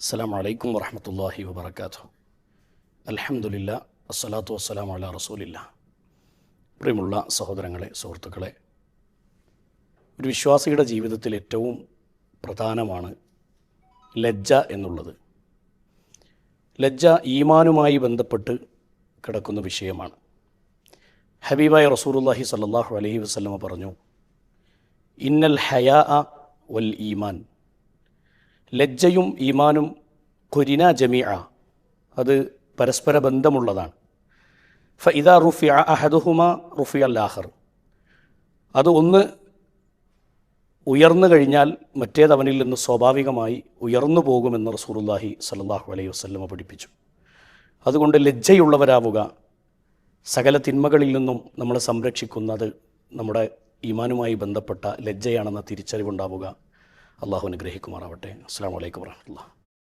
അസ്സാം വലൈക്കും വറഹമത്തല്ലാഹി വബർക്കാത്തു അലഹമുല്ല അസ്സലാത്തു വസ്സലാം അല റസൂലില്ല. പ്രിയമുള്ള സഹോദരങ്ങളെ സുഹൃത്തുക്കളെ ഒരു വിശ്വാസിയുടെ ജീവിതത്തിൽ ഏറ്റവും പ്രധാനമാണ് ലജ്ജ എന്നുള്ളത്. ലജ്ജ ഈമാനുമായി ബന്ധപ്പെട്ട് കിടക്കുന്ന വിഷയമാണ്. ഹബീബായ റസൂലുല്ലാഹി സല്ലാഹു അലഹി വസ്ലമ പറഞ്ഞു ഇന്നൽ ഹയാ വൽ ഈമാൻ. ലജ്ജയും ഈമാനും കുരിന ജമീഅ. അത് പരസ്പര ബന്ധമുള്ളതാണ്. ഫ ഇദാ റുഫി അഹദുഹുമ റുഫി അല്ലാഹർ അത് ഒന്ന് ഉയർന്നു കഴിഞ്ഞാൽ മറ്റേതവനിൽ നിന്ന് സ്വാഭാവികമായി ഉയർന്നു പോകുമെന്ന് റസൂറുല്ലാഹി സല്ലാഹു അലൈഹി വസ്ലമ പഠിപ്പിച്ചു. അതുകൊണ്ട് ലജ്ജയുള്ളവരാവുക സകല തിന്മകളിൽ നിന്നും നമ്മളെ സംരക്ഷിക്കുന്നത് നമ്മുടെ ഈമാനുമായി ബന്ധപ്പെട്ട ലജ്ജയാണെന്ന തിരിച്ചറിവുണ്ടാവുക അള്ളാഹു അനുഗ്രഹിക്കുമാറാവട്ടെ. അസ്സാം വലൈക്കും വാഹമത്തുള്ള